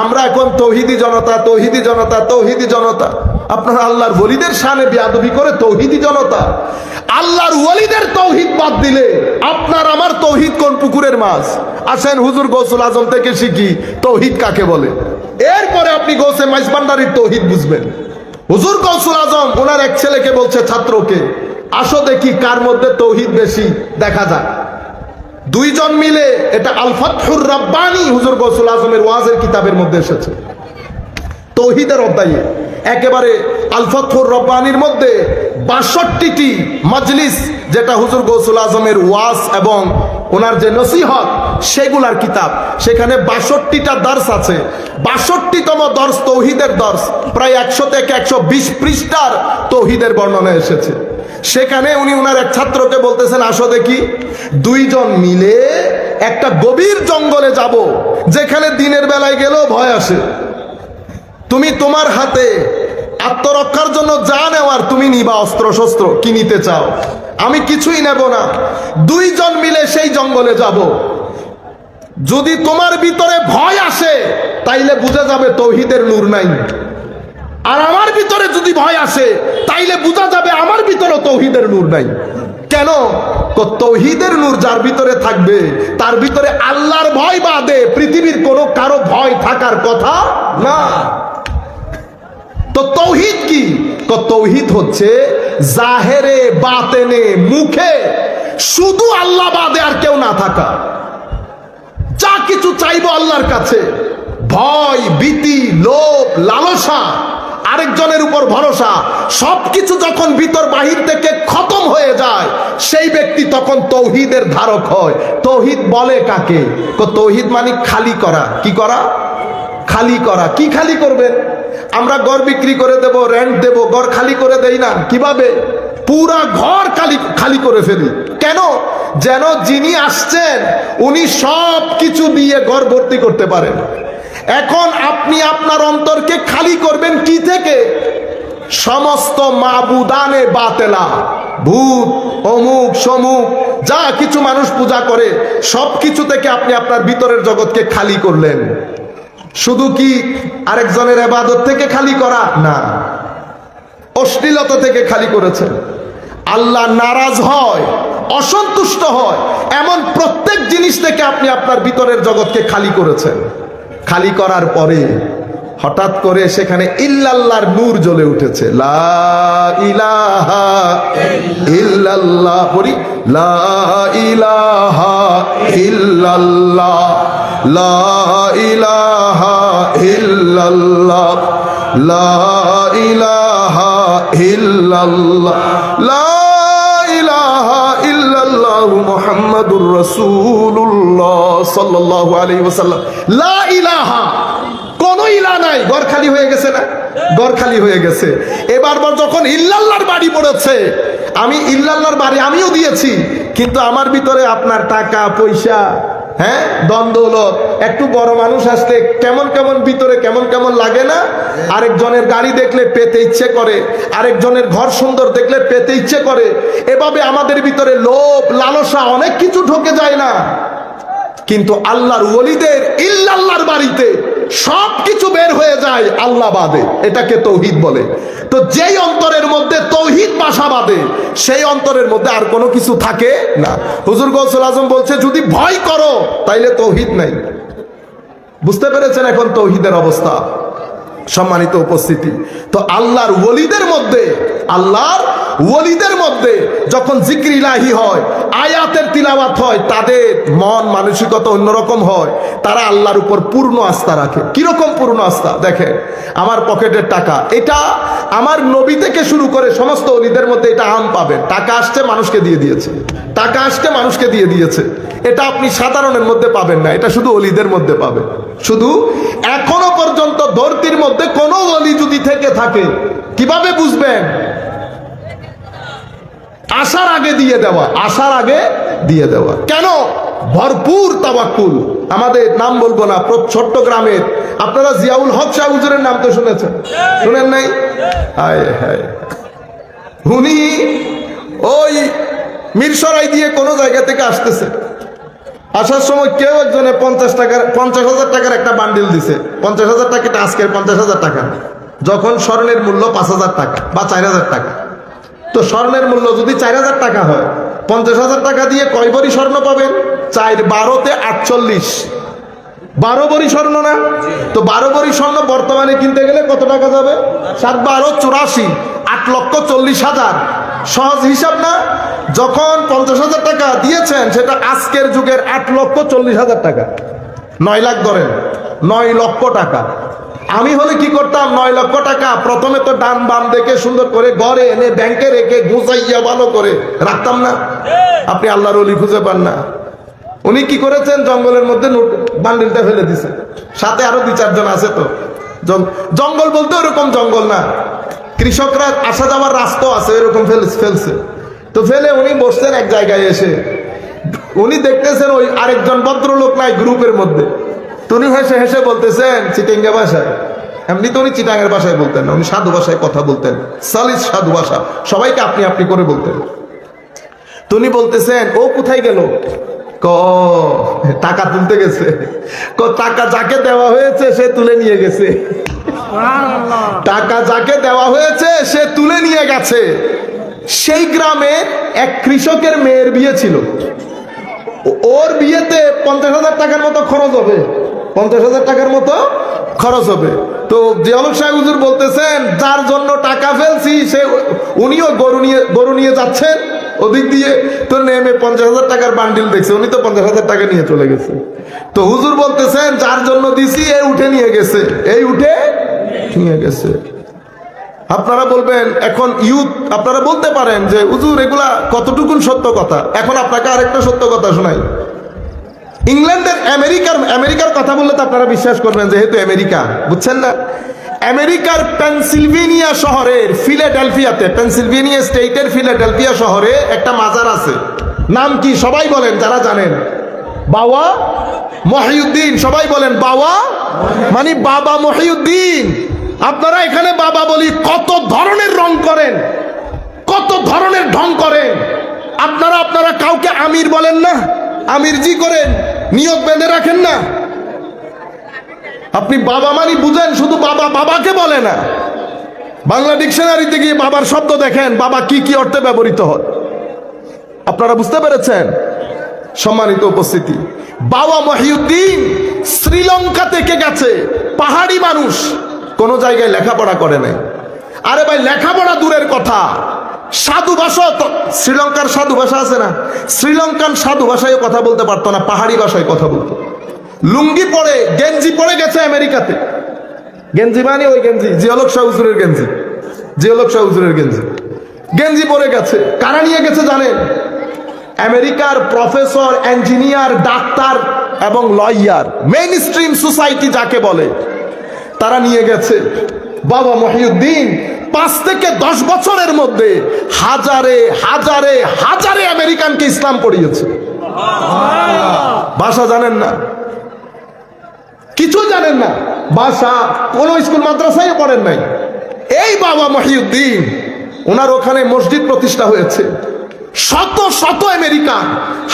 আমরা এখন তৌহিদি জনতা তৌহিদি জনতা তৌহিদি জনতা। আপনারা আল্লাহর ওলিদের সামনে বিয়াদবি করে তৌহিদি জনতা। আল্লাহর ওলিদের তৌহিদ বাদ দিলে আপনার আমার তৌহিদ কোন পুকুরের মাছ? আসেন হুজুর গৌসুল আজম থেকে শিখি, তৌহিদ কাকে বলে? এরপরে আপনি গৌসে মাইজবান্ডারির তৌহিদ বুঝবেন। হুজুর গৌসুল আজম, ওনার এক ছেলেকে বলছে, ছাত্রকে, আসো দেখি কার মধ্যে তৌহিদ বেশি দেখা যাক। দুইজন মিলে এটা আলফাতহুর রাব্বানি হুজুর গৌসুল আজমের ওয়াজের কিতাবের মধ্যে এসেছে। তৌহিদের অধ্যায়ে। একেবারে আলফাতহুর রব্বানির মধ্যে বাষট্টিটি মজলিস যেটা হুজুর গৌসুল আজমের ওয়াজ এবং ওনার যে নসিহত সেগুলার কিতাব। সেখানে বাষট্টিটা দর্শ আছে। বাষট্টিতম দর্শ তৌহিদের দর্শ প্রায় একশো থেকে একশো বিশ পৃষ্ঠার তৌহিদের বর্ণনা এসেছে। সেখানে উনি ওনার এক ছাত্রকে বলতেছেন, আসো দেখি। দুইজন মিলে একটা গভীর জঙ্গলে যাব, যেখানে দিনের বেলায় গেলেও ভয় আসে। তুমি তোমার হাতে আত্মরক্ষার জন্য যা নেওয়ার তুমি নিবা অস্ত্র শস্ত্র কি নিতে চাও। আমি কিছুই নেব না। দুইজন মিলে সেই জঙ্গলে যাব। যদি তোমার ভিতরে ভয় আসে, তাইলে বুঝে যাবে তৌহিদের নূর নাই। আর আমার ভিতরে যদি ভয় আসে, তাইলে বোঝা যাবে আমার ভিতরে তৌহিদের নূর নাই। কেন? তৌহিদের নূর যার ভিতরে থাকবে, তার ভিতরে আল্লাহর ভয় বাদে পৃথিবীর কোনো কারও ভয় থাকার কথা না। তো তৌহিদ কি, তৌহিদ হচ্ছে জাহেরে, বাতেনে, মুখে শুধু আল্লাহ বাদে আর কেউ না থাকা। যা কিছু চাইব আল্লাহর কাছে। ভয়, ভীতি, লোভ, লালসা। আরেকজনের উপর ভরসা, সবকিছু যখন ভিতর বাহির থেকে খতম হয়ে যায়, সেই ব্যক্তি তখন তৌহিদের ধারক হয়। তৌহিদ বলে কাকে? তৌহিদ মানে খালি করা। কি করা? খালি করা। কি খালি করবেন আমরা ঘর বিক্রি করে দেব রেন্ট দেব, ঘর খালি করে দেই না। কীভাবে? পুরা ঘর খালি খালি করে ফেলি। কেন? যেন যিনি আসছেন, উনি সব কিছু দিয়ে ঘর ভর্তি করতে পারেন। এখন আপনি আপনার অন্তরকে খালি করবেন কি থেকে? সমস্ত মাবুদানে বাতেলা, ভূত, অমুক, সমুক, যা কিছু মানুষ পূজা করে, সব কিছু থেকে আপনি আপনার ভিতরের জগৎকে খালি করলেন। শুধু কি আরেকজনের এবাদত থেকে খালি করা? না। অশ্লীলতা থেকে খালি করেছেন। আল্লাহ নারাজ হয়, অসন্তুষ্ট হয়, এমন প্রত্যেক জিনিস থেকে আপনি আপনার ভিতরের জগৎকে খালি করেছেন। খালি করার পরে হঠাৎ করে সেখানে ইল্লাল্লাহর নূর জ্বলে উঠেছে। লা ইলাহা ইল্লাল্লাহ মুহাম্মাদুর রাসূলুল্লাহ সাল্লাল্লাহু আলাইহি ওয়াসাল্লাম। লা ইলাহা, কোন ইলা নাই, ঘর খালি হয়ে গেছে না? ঘর খালি হয়ে গেছে। এবারবার যখন ইল্লাল্লাহর বাড়ি পড়েছে, আমি ইল্লাল্লাহর বাড়ি আমিও দিয়েছি, কিন্তু আমার ভিতরে আপনার টাকা, পয়সা হ্যাঁ? দ্বন্দ্বলত একটু বড় মানুষ আসলে কেমন কেমন ভিতরে কেমন কেমন লাগে না? আরেকজনের গাড়ি দেখলে পেতে ইচ্ছে করে, আরেকজনের ঘর সুন্দর দেখলে পেতে ইচ্ছে করে। এভাবে আমাদের ভিতরে লোভ, লালসা অনেক কিছু ঢোকে যায় না। কিন্তু আল্লাহর ওলিদের ইল্লাল্লাহর বাড়িতে সব কিছু বের হয়ে যায় আল্লাহ বাদে, এটাকে তৌহিদ বলে। তো যেই অন্তরের মধ্যে তৌহিদ বাসা বাঁধে, সেই অন্তরের মধ্যে আর কোনো কিছু থাকে না। হুজুর গৌসুল আজম বলছে, যদি ভয় করো, তাইলে তৌহিদ নাই। বুঝতে পেরেছেন এখন তৌহিদের অবস্থা? সম্মানিত উপস্থিতি। তো আল্লাহর ওলিদের মধ্যে, আল্লাহর ওলিদের মধ্যে যখন জিক্র ইলাহি হয়, আয়াতের তিলাওয়াত হয়, তাদের মন মানসিকতা অন্যরকম হয়। তারা আল্লাহর উপর পূর্ণ আস্থা রাখে। কীরকম পূর্ণ আস্থা? দেখে আমার পকেটের টাকা। এটা আমার নবী থেকে শুরু করে সমস্ত অলিদের মধ্যে এটা আম পাবেন। টাকা আসছে, মানুষকে দিয়ে দিয়েছে। টাকা আসছে, মানুষকে দিয়ে দিয়েছে। এটা আপনি সাধারণের মধ্যে পাবেন না। এটা শুধু অলিদের মধ্যে পাবেন। শুধু এখনও পর্যন্ত ধরতির মধ্যে কোনো অলি যদি থেকে থাকে, কীভাবে বুঝবেন? আসার আগে দিয়ে দেওয়া, আসার আগে দিয়ে দেওয়া। কেন? ভরপুর তাবাক্কুল। আমাদের নাম বলব না ছোট্ট গ্রামের। আপনারা জিয়াউল হক শাহ হুজুরের নাম তো শুনেছেন। শুনেন নাই? হায় হায়। উনি ওই মিরসরাই দিয়ে কোনো জায়গা থেকে আসতেছে। আসার সময় কেউ একজনে পঞ্চাশ টাকার, পঞ্চাশ হাজার টাকার একটা বান্ডিল দিছে। পঞ্চাশ হাজার টাকাটা আজকের পঞ্চাশ হাজার টাকা। যখন স্বর্ণের মূল্য পাঁচ হাজার টাকা বা চার হাজার টাকা। তো স্বর্ণের মূল্য যদি চার হাজার টাকা হয়, পঞ্চাশ হাজার টাকা দিয়ে কয় বড়ি স্বর্ণ পাবেন? চার বারোতে আটচল্লিশ। বারো বড়ি স্বর্ণ না? তো বারো বড়ি স্বর্ণ বর্তমানে কিনতে গেলে কত টাকা যাবে? সাত বারো চুরাশি, আট লক্ষ চল্লিশ হাজার। সহজ হিসাব না? যখন পঞ্চাশ হাজার টাকা দিয়েছেন, সেটা আজকের যুগের আট লক্ষ চল্লিশ হাজার টাকা। নয় লাখ ধরেন। নয় লক্ষ টাকা। আমি হলে কি করতাম? নয় লক্ষ টাকা। প্রথমে তো ডান বাম দেখে সুন্দর করে ঘরে এনে ব্যাংকে রেখে গুছাইয়া ভালো করে রাখতাম না। আপনি আল্লাহর অলি খুঁজে পান না। উনি কি করেছেন? জঙ্গলের মধ্যে নোট বান্ডিলটা ফেলে দিছে। সাথে আরও দুই, চারজন আছে তো। জঙ্গল বলতে ওরকম জঙ্গল না। কৃষকরা আসা যাওয়ার রাস্তা আছে এরকম ফেলছে। তো ফেলে উনি বসছেন এক জায়গায় এসে। উনি দেখতেছেন ওই আরেকজন ভদ্রলোক নাই গ্রুপের মধ্যে। উনি হেসে হেসে বলতেছেন চিটিঙ্গা ভাষায়। এমনি তো উনি চিটাঙ্গের ভাষায় বলতেন উনি সাধু ভাষায় কথা বলতেন। সালিস সাধু ভাষা সবাইকে আপনি আপনি করে বলতেন। তো উনি বলতেছেন ও কোথায় গেল? ক টাকা তুলতে গেছে। ক টাকা যাকে দেওয়া হয়েছে সে তুলে নিয়ে গেছে। টাকা যাকে দেওয়া হয়েছে সে তুলে নিয়ে গেছে। সেই গ্রামে এক কৃষকের মেয়ের বিয়ে ছিল। ওর বিয়েতে পঞ্চাশ হাজার টাকার মতো খরচ হবে। পঞ্চাশ হাজার টাকার মতো খরচ হবে। তো জিয়ালক সাহেব হুজুর বলতেছেন, যার জন্য টাকা ফেলছি, সে উনিও গরু নিয়ে গরু নিয়ে যাচ্ছেন ওদিক দিয়ে। তো নেমে পঞ্চাশ হাজার টাকার বান্ডিল দেখছে, উনি তো পঞ্চাশ হাজার টাকা নিয়ে চলে গেছে। তো হুজুর বলতেছেন, যার জন্য দিছি এই উঠে নিয়ে গেছে। এই উঠে নিয়ে গেছে। আপনারা বলবেন, এখন ইউথ, আপনারা বলতে পারেন যে, হুজুর, এগুলা কতটুকুন সত্য কথা? এখন আপনাকে আরেকটা সত্য কথা শোনাই। ইংল্যান্ডের আমেরিকার আমেরিকার কথা বললে তো আপনারা বিশ্বাস করবেন যেহেতু আমেরিকা, বুঝছেন না? আমেরিকার পেনসিলভেনিয়া শহরের ফিলাডেলফিয়াতে, পেনসিলভেনিয়া স্টেটের ফিলাডেলফিয়া শহরে একটা মাজার আছে। নাম কি সবাই বলেন যারা জানেন? বাবা মহিউদ্দিন, সবাই বলেন বাবা মানে বাবা মহিউদ্দিন। আপনারা এখানে বাবা বলি কত ধরনের রং করেন, কত ধরনের ঢং করেন। আপনারা আপনারা কাউকে আমির বলেন না? আমির জি করেন, নিয়োগ বেঁধে রাখেন না। আপনি বাবা মানি বুঝেন, শুধু বাবা বাবাকে বলে না। বাংলা ডিকশনারিতে গিয়ে বাবার শব্দ দেখেন, বাবা কি কি অর্থে ব্যবহৃত হয়। আপনারা বুঝতে পেরেছেন? সম্মানিত উপস্থিতি। বাবা মহিউদ্দিন শ্রীলঙ্কা থেকে গেছে, পাহাড়ি মানুষ। কোন জায়গায় লেখাপড়া করে নাই। আরে ভাই, লেখাপড়া দূরের কথা। সাধু ভাষা শ্রীলঙ্কার সাধু ভাষা আছে না? শ্রীলঙ্কান সাধু ভাষায় কথা বলতে পারতো না, পাহাড়ি ভাষায় কথা বলতো। লুঙ্গি পরে, গেঞ্জি পরে গেছে আমেরিকাতে। গেঞ্জি মানে ওই গেঞ্জি, জিয়লক শাহ হুজুরের গেঞ্জি। জিয়লক শাহ হুজুরের গেঞ্জি। গেঞ্জি পরে গেছে। কারা নিয়ে গেছে জানেন? আমেরিকার প্রফেসর, ইঞ্জিনিয়ার, ডাক্তার এবং লয়ার মেইন স্ট্রিম সোসাইটি যাকে বলে, তারা নিয়ে গেছে। বাবা মহিউদ্দিন পাঁচ থেকে দশ বছরের মধ্যে হাজারে হাজারে হাজারে আমেরিকানকে ইসলাম পড়িয়েছে ভাষা জানেন না? কিছু জানেন না? ভাষা কোন স্কুল মাদ্রাসায় পড়েন নাই। এই বাবা মহিউদ্দিন, ওনার ওখানে মসজিদ প্রতিষ্ঠা হয়েছে। শত শত আমেরিকান,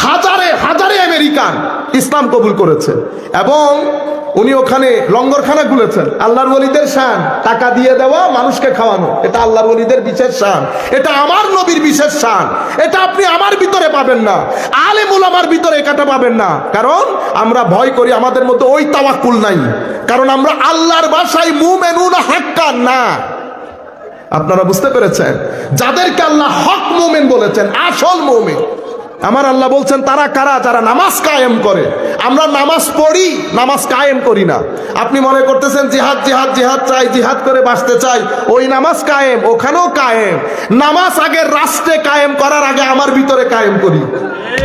হাজারে হাজারে আমেরিকান ইসলাম কবুল করেছে। এবং উনি ওখানে লঙ্গরখানা খুলেছেন। আল্লাহর ওলিদের শান, টাকা দিয়ে দেওয়া, মানুষকে খাওয়ানো। এটা আল্লাহর ওলিদের বিশেষ শান। এটা আমার নবীর বিশেষ শান। এটা আপনি আমার ভিতরে পাবেন না। আলেমুল আমার ভিতরে একাটা পাবেন না। কারণ আমরা ভয় করি, আমাদের মধ্যে ওই তাওয়াক্কুল নাই। কারণ আমরা আল্লাহর বাসায় মুমেনুন হাক্কান না। আপনারা বুঝতে পেরেছেন? যাদেরকে আল্লাহ হক মোমেন বলেছেন, আসল মোমেন। আমার আল্লাহ বলছেন, তারা কারা? যারা নামাজ কায়েম করে। আমরা নামাজ পড়ি, নামাজ কায়েম করি না। আপনি মনে করতেছেন, জিহাদ জিহাদ জিহাদ চাই, জিহাদ করে বাঁচতে চাই। ওই নামাজ কায়েম, ওখানেও কায়েম। নামাজ আগে রাষ্ট্রে কায়েম করার আগে আমার ভিতরে কায়েম করি।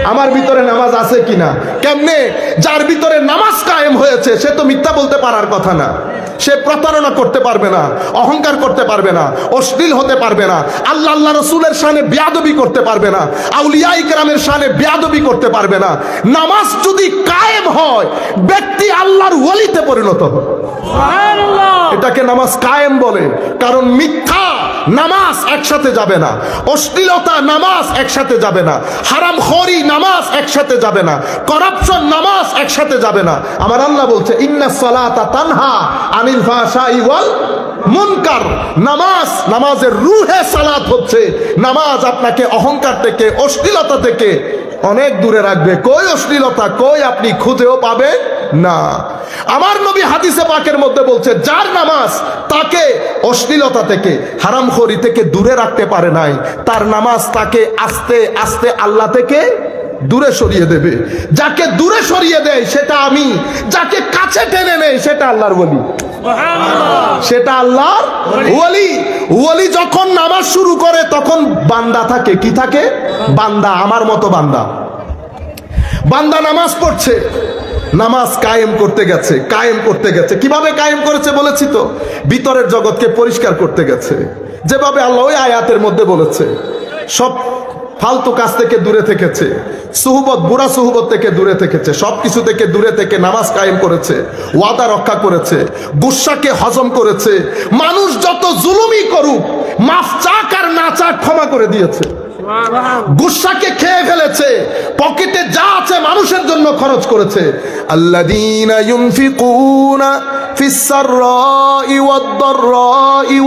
আমার ভিতরে নামাজ আছে কিনা? কেমনে? যার ভিতরে নামাজ কায়েম হয়েছে, সে তো মিথ্যা বলতে পারার কথা না। সে প্রতারণা করতে পারবে না, অহংকার করতে পারবে না, অশ্লীল হতে পারবে না। আল্লাহ আল্লাহ রসুলের সামনে বেয়াদবি করতে পারবে না। আউলিয়া ইকরামের সামনে বেয়াদবি করতে পারবে না। নামাজ যদি কায়েম হয় ব্যক্তি আল্লাহর ওলিতে পরিণত হয় এটাকে নামাজ কায়েম বলে। কারণ মিথ্যা নামাজ একসাথে যাবে না। অশ্লীলতা নামাজ একসাথে যাবে না। হারাম খরি নামাজ একসাথে যাবে না। করাপশন নামাজ একসাথে যাবে না। আমার আল্লাহ বলছে ইন্না সালাতা তানহা আনিল ফাহশাই ওয়াল মুনকার, নামাজ, নামাজের রুহে সালাত হচ্ছে। নামাজ আপনাকে অহংকার থেকে, অশ্লীলতা থেকে অনেক দূরে রাখবে। কই অশ্লীলতা? কই আপনি খুঁজেও পাবেন না। আমার নবী হাদিসে পাকের মধ্যে বলছে, যার নামাজ তাকে অশ্লীলতা থেকে, হারামখোরি থেকে দূরে রাখতে পারে নাই, তার নামাজ তাকে আস্তে আস্তে আল্লাহ থেকে দূরে সরিয়ে দেবে। যাকে দূরে সরিয়ে দেয় সেটা আমি যাকে কাছে টেনে নেয় সেটা আল্লাহর বলি সেটা আল্লাহর ওয়ালি। ওয়ালি যখন নামাজ শুরু করে তখন বান্দা থাকে। কি থাকে? বান্দা আমার মতো বান্দা। বান্দা নামাজ পড়ছে নামাজ কায়েম করতে গেছে কায়েম করতে গেছে। কীভাবে কায়েম করেছে বলেছি তো? ভিতরের জগৎকে পরিষ্কার করতে গেছে। যেভাবে আল্লাহ ওই আয়াতের মধ্যে বলেছে সব ফালতু কাজ থেকে দূরে থেকেছে, সুহবত, বুড়া সুহবত থেকে দূরে থেকেছে, সবকিছু থেকে দূরে থেকে নামাজ কায়েম করেছে, ওয়াদা রক্ষা করেছে গুসাকে হজম করেছে, মানুষ যত জুলুমি করুক, মাফ চাক আর না চাক ক্ষমা করে দিয়েছে। গুসাকে খেয়ে ফেলেছে। পকেটে যা আছে মানুষের জন্য খরচ করেছে। ইউনফিকুনা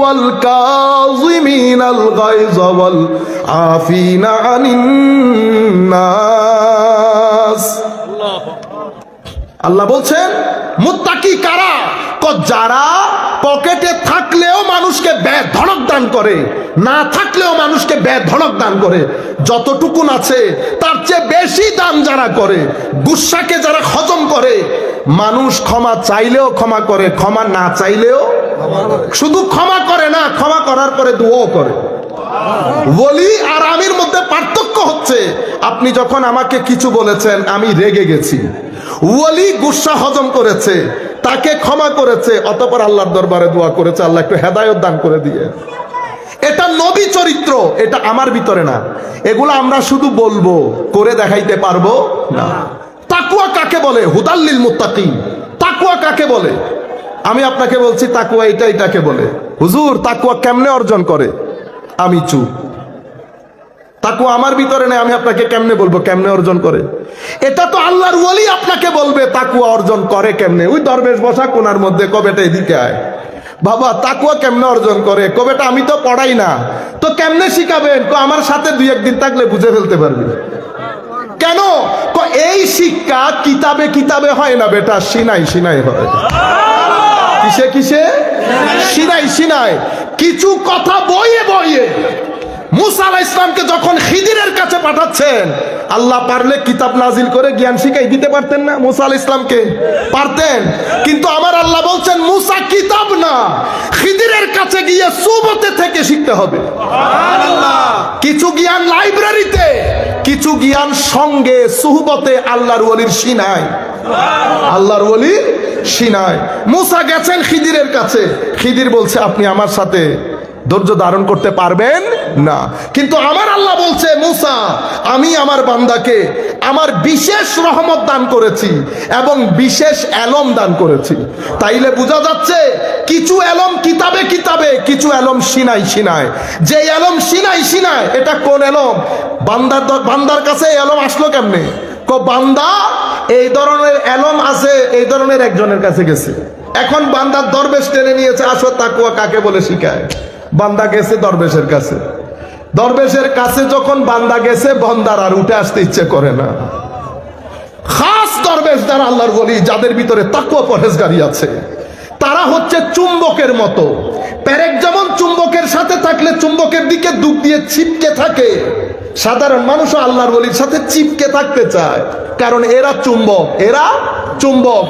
ওয়াল কাযিমিনাল গায়জ ওয়াল আফিনা আনিন নাস আল্লাহ বলছেন মুত্তাকি কারা? ক যারা পকেটে থাকলেও মানুষকে ব্যয় ধনক দান করে না থাকলেও মানুষকে ব্যয় ধনক দান করে যতটুকুন আছে তার চেয়ে বেশি দান যারা করে গুসাকে যারা হজম করে মানুষ ক্ষমা চাইলেও ক্ষমা করে ক্ষমা না চাইলেও শুধু ক্ষমা করে না ক্ষমা করার পরে দোয়াও করে। বলি আর আমির মধ্যে পার্থক্য হচ্ছে। আপনি যখন আমাকে কিছু বলেছেন, আমি রেগে গেছি। ওলি গুসা হজম করেছে, তাকে ক্ষমা করেছে, অতপর আল্লাহর দরবারে দোয়া করেছে, আল্লাহ একটু হেদায়ত দান করে দিয়ে। এটা নবী চরিত্র, এটা আমার ভিতরে না। এগুলো আমরা শুধু বলব, করে দেখাইতে পারব না। তাকুয়া কাকে বলে? হুদাল্লিল মুত্তাকিন। তাকুয়া কাকে বলে? আমি আপনাকে বলছি তাকুয়া এটা এটাকে বলে। হুজুর তাকুয়া কেমনে অর্জন করে? আমি চুপ। তাকুয়া আমার ভিতরে নেই, আমি আপনাকে কেমনে বলব? কেমনে অর্জন করে? এটা তো আল্লাহর ওলি আপনাকে বলবে তাকুয়া অর্জন করে কেমনে? ওই দরবেশ বসা কোনার মধ্যে কবেটা এদিকে আয়? বাবা, তাকুয়া কেমনে অর্জন করে? কবেটা আমি তো পড়াই না। তো কেমনে শিখাবেন? তো আমার সাথে দুই একদিন থাকলে বুঝে ফেলতে পারবি। কেন? এই শিক্ষা কিতাবে কিতাবে হয় না বেটা, সিনাই সিনাই হয় কিসে কিসে? সিনাই সিনাই। কিছু কথা বইয়ে বইয়ে। মুসা ইসলামকে যখন খিদিরের কাছে পাঠাচ্ছেন আল্লাহ পারলে কিতাব নাজিল করে জ্ঞান শিখাই দিতে পারতেন না মুসা ইসলামকে পারতেন। কিন্তু আমার আল্লাহ বলছেন মুসা কিতাব না খিদিরের কাছে গিয়ে সুবতে থেকে শিখতে হবে। কিছু জ্ঞান লাইব্রেরিতে কিছু জ্ঞান সঙ্গে সুহবতে আল্লাহর ওলির সিনায়। আল্লাহর ওলি সিনায়। মুসা গেছেন খিদিরের কাছে। খিদির বলছে আপনি আমার সাথে ধৈর্য ধারণ করতে পারবেন না। কিন্তু আমার আল্লাহ বলছে, মুসা, আমি আমার বান্দাকে আমার বিশেষ রহমত দান করেছি এবং বিশেষ অ্যালম দান করেছি। তাইলে বোঝা যাচ্ছে, কিছু অ্যালম কিতাবে কিতাবে, কিছু এলম সিনাই সিনায় যে এলম সিনাই সিনায় এটা কোন এলম? বান্দার বান্দার কাছে এলম আসলো কেমনে? ক, বান্দা, এই ধরনের অ্যালম আছে, এই ধরনের একজনের কাছে গেছে। এখন বান্দার দরবেশ টেনে নিয়েছে, আসো তাকুয়া কাকে বলে শিখায়। বান্দা গেছে দরবেশের কাছে। দরবেশের কাছে যখন বান্দা গেছে, বন্দার আর উঠে আসতে ইচ্ছে করে না। খাস দরবেশ যারা আল্লাহর বলি, যাদের ভিতরে তাকুয়া পরহেজগারি আছে। তারা হচ্ছে চুম্বকের মতো। প্যারেক যেমন চুম্বকের সাথে থাকলে চুম্বকের দিকে দুঃখ দিয়ে ছিপকে থাকে, সাধারণ মানুষও আল্লাহর বলির সাথে চিপকে থাকতে চায়। কারণ এরা চুম্বক, এরা চুম্বক।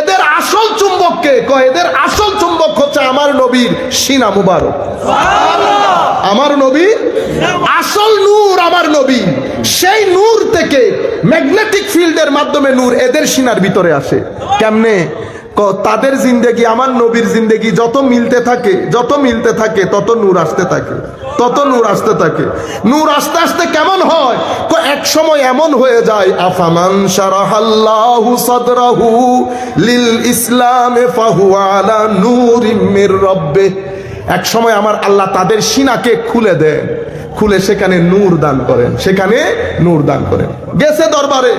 এদের আসল চুম্বককে কয় এদের আসল চুম্বক হচ্ছে আমার নবীর সিনা মুবারক। আমার নবী আসল নূর আমার নবী সেই নূর থেকে ম্যাগনেটিক ফিল্ডের মাধ্যমে নূর এদের সিনার ভিতরে আসে। কেমনে? তাদের জিন্দেগি, আমার নবীর জিন্দেগি যত মিলতে থাকে, যত মিলতে থাকে, তত নূর আসতে থাকে, তত নূর আসতে থাকে। নূর আস্তে আস্তে কেমন হয়? এক সময় এমন হয়ে যায়, আফামান লিল ইসলামে মির রাব্বিহ। এক সময় আমার আল্লাহ তাদের সিনাকে খুলে দেন, খুলে সেখানে নূর দান করেন, সেখানে নূর দান করেন। গেছে দরবারে।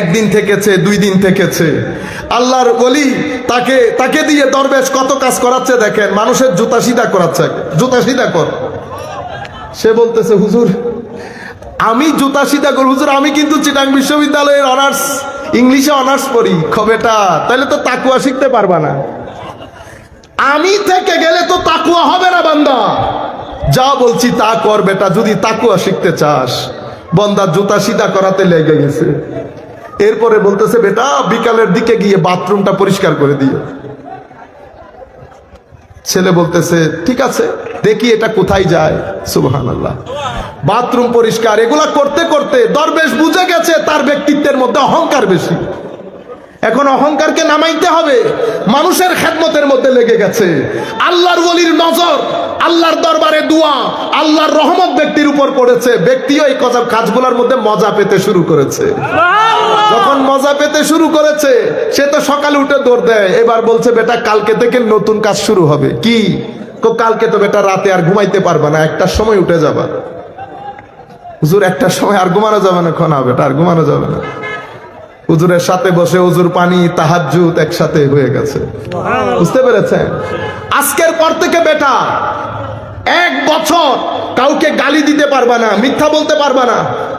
একদিন থেকেছে, দুই দিন থেকেছে। আল্লাহর বলি তাকে তাকে দিয়ে দরবেশ কত কাজ করাচ্ছে দেখেন, মানুষের জুতা সিধা করাচ্ছে, জুতা সিধা কর। সে বলতেছে, হুজুর, আমি জুতা সিধা কর হুজুর, আমি কিন্তু চিটাং বিশ্ববিদ্যালয়ের অনার্স, ইংলিশে অনার্স পড়ি, খবেটা, তাহলে তো তাকুয়া শিখতে পারবা না। আমি থেকে গেলে তো তাকুয়া হবে না, বান্দা। যা বলছি তা কর বেটা, যদি তাকুয়া শিখতে চাস বন্দা জুতা সিধা করাতে লেগে গেছে। এরপরে বলতেছে, বেটা, বিকালের দিকে গিয়ে বাথরুমটা পরিষ্কার করে দিও। ছেলে বলতেছে, ঠিক আছে, দেখি এটা কোথায় যায়। সুবহান আল্লাহ বাথরুম পরিষ্কার, এগুলা করতে করতে দরবেশ বুঝে গেছে, তার ব্যক্তিত্বের মধ্যে অহংকার বেশি। এখন অহংকারকে নামাইতে হবে। মানুষের খেদমতের মধ্যে লেগে গেছে। আল্লাহর ওলির নজর আল্লাহর দরবারে দোয়া আল্লাহর রহমত ব্যক্তির উপর পড়েছে। ব্যক্তিও এই কথা কাজগুলোর মধ্যে মজা পেতে শুরু করেছে। যখন মজা পেতে শুরু করেছে সে তো সকালে উঠে দৌড় দেয়। এবার বলছে বেটা কালকে থেকে নতুন কাজ শুরু হবে। কি? কো কালকে তো বেটা রাতে আর ঘুমাইতে পারবা না। একটার সময় উঠে যাবা। হুজুর একটার সময় আর ঘুমানো যাবে না ক্ষণ হবে আর ঘুমানো যাবে না। হুজুরের সাথে বসে হুজুর পানি তাহাজুত একসাথে হয়ে গেছে। বুঝতে পেরেছেন? আজকের পর থেকে বেটা এক বছর কাউকে গালি দিতে পারবা না মিথ্যা বলতে পারবা না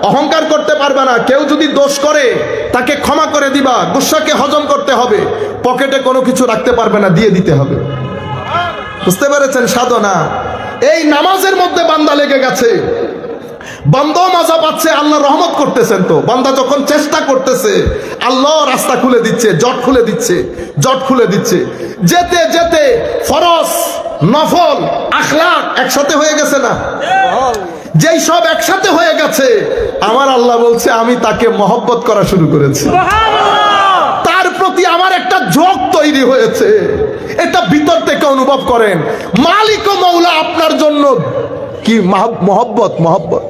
অহংকার করতে পারবা না। কেউ যদি দোষ করে তাকে ক্ষমা করে দিবা গুসাকে হজম করতে হবে পকেটে কোনো কিছু রাখতে পারবে না দিয়ে দিতে হবে। বুঝতে পেরেছেন সাধনা? এই নামাজের মধ্যে বান্দা লেগে গেছে। বান্দাও মজা পাচ্ছে আল্লাহ রহমত করতেছেন তো। বান্দা যখন চেষ্টা করতেছে আল্লাহ রাস্তা খুলে দিচ্ছে জট খুলে দিচ্ছে জট খুলে দিচ্ছে। যেতে যেতে ফরস নফল আখলাক একসাথে হয়ে গেছে না? যেই সব একসাথে হয়ে গেছে আমার আল্লাহ বলছে আমি তাকে মহব্বত করা শুরু করেছি। তার প্রতি আমার একটা ঝোঁক তৈরি হয়েছে। এটা ভিতর থেকে অনুভব করেন। মালিক ও মৌলা আপনার জন্য কি মহব্বত মহব্বত?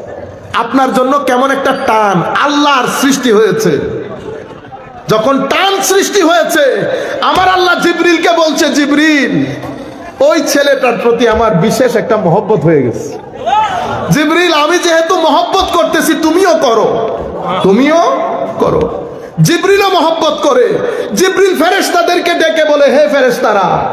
আপনার জন্য কেমন একটা টান? আল্লাহর সৃষ্টি হয়েছে। যখন টান সৃষ্টি হয়েছে, আমার আল্লাহ জিবরিলকে বলছে, জিবরিল, ওই ছেলেটার প্রতি আমার বিশেষ একটা মহব্বত হয়ে গেছে। জিবরিল, আমি যেহেতু মহব্বত করতেছি, তুমিও করো। তুমিও করো। জিবরিলও মহব্বত করে। জিবরিল ফেরেশতাদেরকে ডেকে বলে, হে ফেরেশতারা,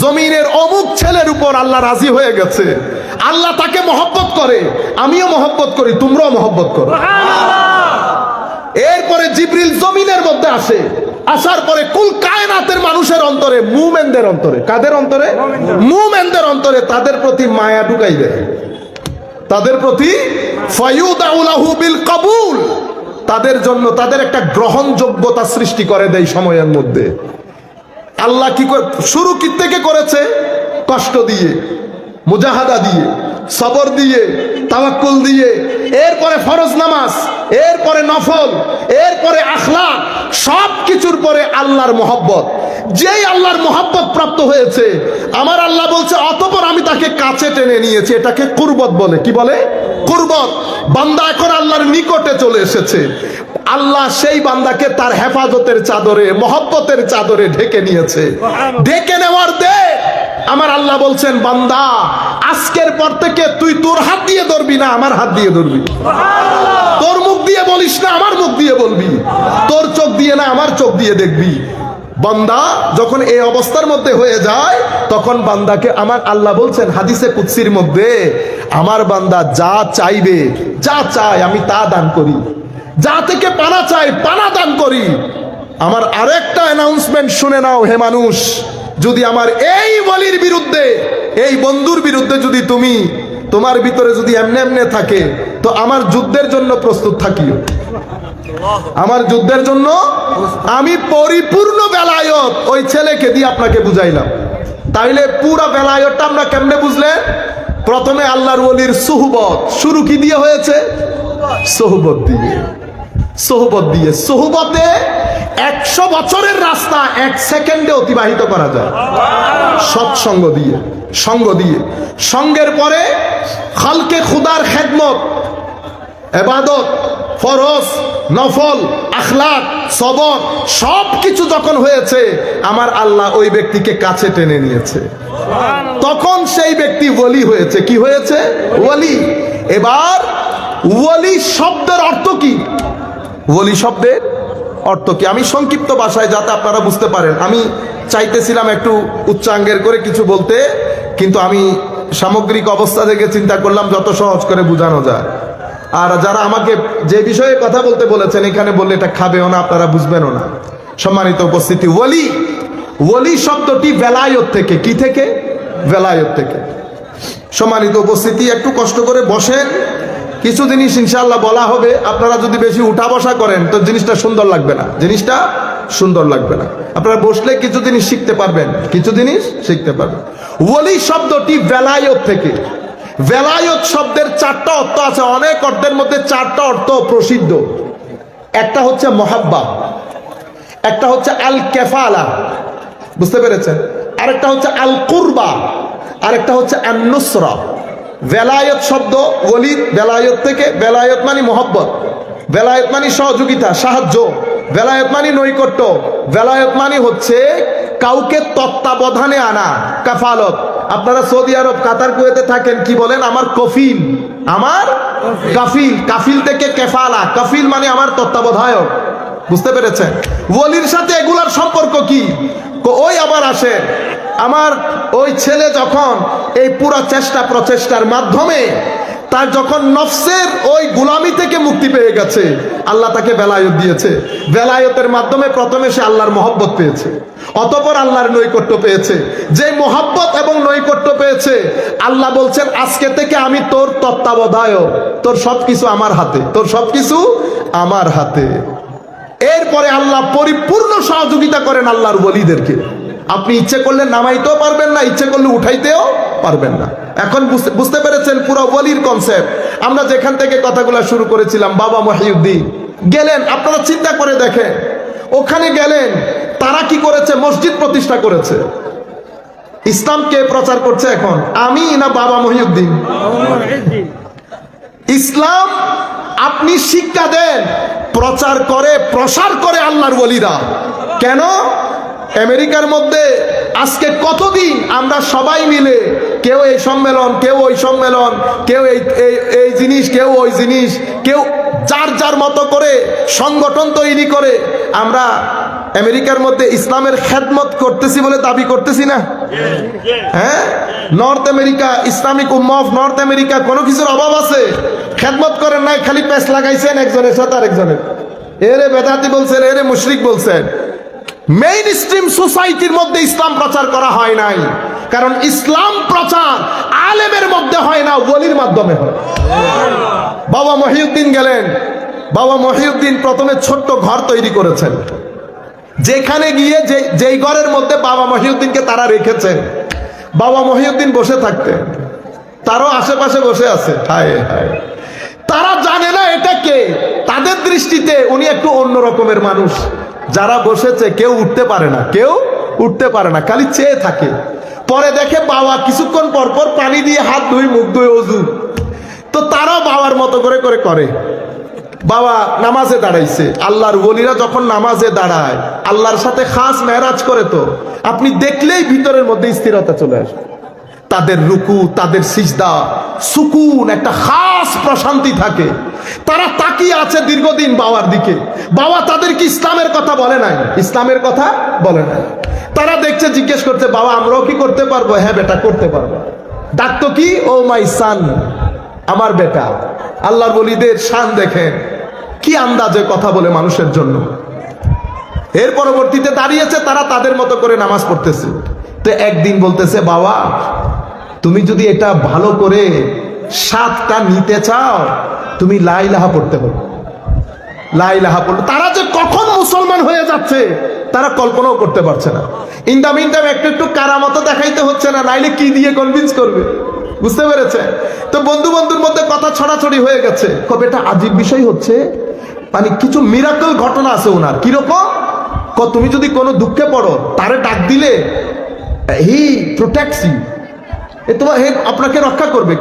জমিনের অমুক ছেলের উপর আল্লাহ রাজি হয়ে গেছে। আল্লাহ তাকে মহব্বত করে আমিও মহব্বত করি তোমরাও মহব্বত করো। এরপরে জিবরিল জমিনের মধ্যে আসে। আসার পরে কুল কায়নাতের মানুষের অন্তরে মুমেনদের অন্তরে। কাদের অন্তরে? মুমেনদের। অন্তরে তাদের প্রতি মায়া ঢুকাই দেয়। তাদের প্রতি বিল কাবুল। তাদের জন্য তাদের একটা গ্রহণযোগ্যতা সৃষ্টি করে দেয় সময়ের মধ্যে। আল্লাহ কি করে শুরু কি থেকে করেছে? কষ্ট দিয়ে। মুজাহাদা দিয়ে, সবর দিয়ে, তাওয়াক্কুল দিয়ে, এরপরে ফরজ নামাজ, এরপরে নফল, এরপরে আখলা সব কিছুর পরে আল্লাহর মহব্বত। যেই আল্লাহর মহব্বত প্রাপ্ত হয়েছে, আমার আল্লাহ বলছে, অতপর আমি তাকে কাছে টেনে নিয়েছি, এটাকে কুরবত বলে। কি বলে? কুরবত। বান্দা এখন আল্লাহর নিকটে চলে এসেছে। আল্লাহ সেই বান্দাকে তার হেফাজতের চাদরে মহব্বতের চাদরে ঢেকে নিয়েছে। ঢেকে নেওয়ার দে। আমার আল্লাহ বলছেন বান্দা আজকের পর থেকে তুই তোর হাত দিয়ে ধরবি না আমার হাত দিয়ে ধরবি। তোর মুখ দিয়ে বলিস না আমার মুখ দিয়ে বলবি। তোর চোখ দিয়ে না আমার চোখ দিয়ে দেখবি। বান্দা যখন এই অবস্থার মধ্যে হয়ে যায় তখন বান্দাকে আমার আল্লাহ বলছেন হাদিসে কুৎসির মধ্যে আমার বান্দা যা চাইবে যা চায় আমি তা দান করি। যা থেকে পানা চাই, পানা দান করি। আমার আরেকটা অ্যানাউন্সমেন্ট শুনে নাও, হে মানুষ। যদি আমার এই বলির বিরুদ্ধে, এই বন্ধুর বিরুদ্ধে যদি তুমি, তোমার ভিতরে যদি এমনি এমনি থাকে, তো আমার যুদ্ধের জন্য প্রস্তুত থাকিও। আমার যুদ্ধের জন্য আমি পরিপূর্ণ বেলায়ত ওই ছেলেকে দিয়ে আপনাকে বুঝাইলাম। তাইলে পুরো বেলায়তটা আমরা কেমনে বুঝলেন প্রথমে আল্লাহর ওলির সুহবত। শুরু কি দিয়ে হয়েছে? সোহবত দিয়ে। সোহবত দিয়ে। সোহবতে একশো বছরের রাস্তা এক সেকেন্ডে অতিবাহিত করা যায়। সৎসঙ্গ দিয়ে, সঙ্গ দিয়ে। সঙ্গের পরে খালকে খুদার খেদমত, এবাদত, ফরজ, নফল, আখলাক, সবর সব কিছু যখন হয়েছে, আমার আল্লাহ ওই ব্যক্তিকে কাছে টেনে নিয়েছে। তখন সেই ব্যক্তি ওলি হয়েছে। কি হয়েছে? ওলি। এবার ওলি শব্দের অর্থ কি? ওলি শব্দের অর্থ কি? আমি সংক্ষিপ্ত ভাষায় যাতে আপনারা বুঝতে পারেন। আমি চাইতেছিলাম একটু উচ্চাঙ্গের করে কিছু বলতে, কিন্তু আমি সামগ্রিক অবস্থা থেকে চিন্তা করলাম যত সহজ করে বোঝানো যায়। আর যারা আমাকে যে বিষয়ে কথা বলতে বলেছেন, এখানে বললে এটা খাবেও না, আপনারা বুঝবেনও না। সম্মানিত উপস্থিতি, ওলি ওলি শব্দটি বেলায়ত থেকে, কি থেকে? বেলায়ত থেকে। সম্মানিত উপস্থিতি, একটু কষ্ট করে বসেন। কিছু জিনিস ইনশাল্লাহ বলা হবে। আপনারা যদি বেশি উঠা বসা করেন, তো জিনিসটা সুন্দর লাগবে না। জিনিসটা সুন্দর লাগবে না। আপনারা বসলে কিছু জিনিস শিখতে পারবেন, কিছু জিনিস শিখতে পারবেন। ওলি শব্দটি বেলায়ত থেকে। বেলায়ত শব্দের চারটা অর্থ আছে, অনেক অর্থের মধ্যে চারটা অর্থ প্রসিদ্ধ। একটা হচ্ছে মহাব্বা, একটা হচ্ছে আল কেফালা বুঝতে পেরেছেন? আরেকটা হচ্ছে আল কুরবা আরেকটা হচ্ছে আন্নুসরা। বেলায়ত শব্দ ওলিদ বেলায়ত থেকে বেলায়ত মানে মোহব্বত বেলায়ত মানে সহযোগিতা সাহায্য বেলায়ত মানে নৈকট্য বেলায়ত মানে হচ্ছে কাউকে তত্ত্বাবধানে আনা কাফালত। আপনারা সৌদি আরব কাতার কুয়েতে থাকেন কি বলেন? আমার কফিল। আমার কাফিল। কাফিল। থেকে কেফালা। কাফিল মানে আমার তত্ত্বাবধায়ক। বুঝতে পেরেছেন? ওলির সাথে এগুলার সম্পর্ক কি? ওই আবার আসে আমার ওই ছেলে যখন এই পুরো চেষ্টা প্রচেষ্টার মাধ্যমে তার যখন নফসের ওই গুলামি থেকে মুক্তি পেয়ে গেছে, আল্লাহ তাকে বেলায়ত দিয়েছে। বেলায়তের মাধ্যমে প্রথমে সে আল্লাহর মহব্বত পেয়েছে। অতপর আল্লাহর নৈকট্য পেয়েছে। যে মহব্বত এবং নৈকট্য পেয়েছে, আল্লাহ বলছেন, আজকে থেকে আমি তোর তত্ত্বাবধায়ক। তোর সবকিছু আমার হাতে। তোর সবকিছু আমার হাতে। এরপরে আল্লাহ পরিপূর্ণ সহযোগিতা করেন আল্লাহর বলিদেরকে আপনি ইচ্ছে করলে নামাইতেও পারবেন না, ইচ্ছে করলে উঠাইতেও পারবেন না। এখন বুঝতে- পেরেছেন পুরো বলির কনসেপ্ট আমরা যেখান থেকে কথাগুলো শুরু করেছিলাম, বাবা মহিউদ্দিন, গেলেন, আপনারা চিন্তা করে দেখেন, ওখানে গেলেন, তারা কি করেছে? মসজিদ প্রতিষ্ঠা করেছে। ইসলাম কে প্রচার করছে এখন? আমি না বাবা মহিউদ্দিন? ইসলাম, আপনি শিক্ষা দেন, প্রচার করে, প্রসার করে আল্লাহর বলিরা কেন? আমেরিকার মধ্যে আজকে কতদিন আমরা সবাই মিলে কেউ এই সম্মেলন, কেউ ওই সম্মেলন, কেউ এই, এই- জিনিস, কেউ ওই জিনিস, কেউ যার যার মতো করে সংগঠন তৈরি করে আমরা আমেরিকার মধ্যে ইসলামের খেদমত করতেছি বলে দাবি করতেছি না? হ্যাঁ? নর্থ আমেরিকা, ইসলামিক উম্মা অফ নর্থ আমেরিকা, কোনো কিছুর অভাব আছে? খেদমত করেন নাই, খালি প্যাস লাগাইছেন একজনের সাথে আরেকজনের। এরে বেদাতি বলছেন, এরে মুশরিক বলছেন। মেইন স্ট্রিম সোসাইটির মধ্যে ইসলাম প্রচার করা হয় নাই। কারণ ইসলাম প্রচার আলেমের মধ্যে হয় না, ওলির মাধ্যমে হয়। বাবা মহিউদ্দিন গেলেন। বাবা মহিউদ্দিন প্রথমে ছোট্ট ঘর তৈরি করেছেন। যেখানে গিয়ে যে, যেই ঘরের মধ্যে বাবা মহিউদ্দিনকে তারা রেখেছেন। বাবা মহিউদ্দিন বসে থাকতেন। তারও আশেপাশে বসে আছে। হায় হায়। তারা জানে না এটা কে। তাদের দৃষ্টিতে উনি একটু অন্য রকমের মানুষ। যারা বসেছে, কেউ উঠতে পারে না, কেউ উঠতে পারে না, খালি চেয়ে থাকে। পরে দেখে বাবা কিছুক্ষণ পর পর পানি দিয়ে হাত ধুই মুখ ধুই অজু। তো তারাও বাবার মতো করে করে করে। বাবা নামাজে দাঁড়াইছে। আল্লাহর ওলিরা যখন নামাজে দাঁড়ায়, আল্লাহর সাথে খাস মেরাজ করে তো, আপনি দেখলেই ভিতরের মধ্যে স্থিরতা চলে আসে। তাদের রুকু, তাদের সিজদা, সুকুন, একটা খাস প্রশান্তি থাকে। তারা তাকিয়ে আছে দীর্ঘদিন বাবার দিকে। বাবা তাদেরকে ইসলামের কথা বলে নাই? ইসলামের কথা বলে নাই। তারা দেখছে, জিজ্ঞেস করছে, বাবা, আমরাও কি করতে পারব? হ্যাঁ বেটা, করতে পারব। ডাকতো কি? ও মাই সান, আমার বেটা। আল্লাহর বলিদের শান দেখেন। কি আন্দাজে কথা বলে মানুষের জন্য। এর পরবর্তীতে দাঁড়িয়েছে, তারা তাদের মতো করে নামাজ পড়তেছে। তো একদিন বলতেছে, বাবা, তুমি যদি এটা ভালো করে সাতটা নিতে চাও, তুমি লাইলাহা পড়তে পারো। লাইলাহা পড়ল তারা যে কখন মুসলমান হয়ে যাচ্ছে, তারা কল্পনাও করতে পারছে না। ইন্দা মিনটাম একটু একটু কারামতো দেখাইতে হচ্ছে না নাইলে কি দিয়ে কনভিন্স করবে? বুঝতে পেরেছে? তো বন্ধু বন্ধুর মধ্যে কথা ছড়াছড়ি হয়ে গেছে। কবে এটা আজীব বিষয় হচ্ছে মানে কিছু মিরাকল ঘটনা আছে ওনার। কীরকম? ক, তুমি যদি কোনো দুঃখে পড়ো, তারে ডাক দিলে, হি প্রোটেক্টস ইউ এ তোমার হে, আপনাকে রক্ষা করবে।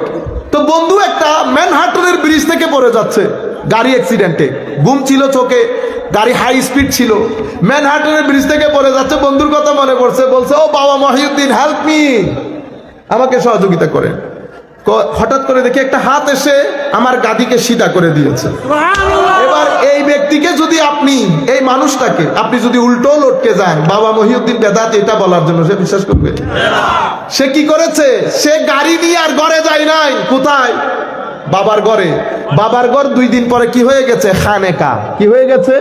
তো বন্ধু, একটা ম্যানহাটনের ব্রিজ থেকে পড়ে যাচ্ছে গাড়ি অ্যাক্সিডেন্টে গুম ছিল চোখে, গাড়ি হাই স্পিড ছিল। ম্যানহাটনের ব্রিজ থেকে পড়ে যাচ্ছে, বন্ধুর কথা মনে পড়ছে, বলছে, ও বাবা মহিউদ্দিন হেল্প মি আমাকে সহযোগিতা করেন। হঠাৎ করে দেখি একটা হাত এসে আমার গাদিকে সিধা করে দিয়েছে। এবার এই ব্যক্তিকে যদি আপনি এই মানুষটাকে আপনি যদি উল্টো লটকে যান বাবা মহিউদ্দিন বেদাত এটা বলার জন্য সে বিশ্বাস করবে। সে কি করেছে? সে গাড়ি নিয়ে আর ঘরে যায় নাই। কোথায়? বাবার ঘরে। বাবার ঘর দুই দিন পরে কি হয়ে গেছে? খানেকা। কি হয়ে গেছে?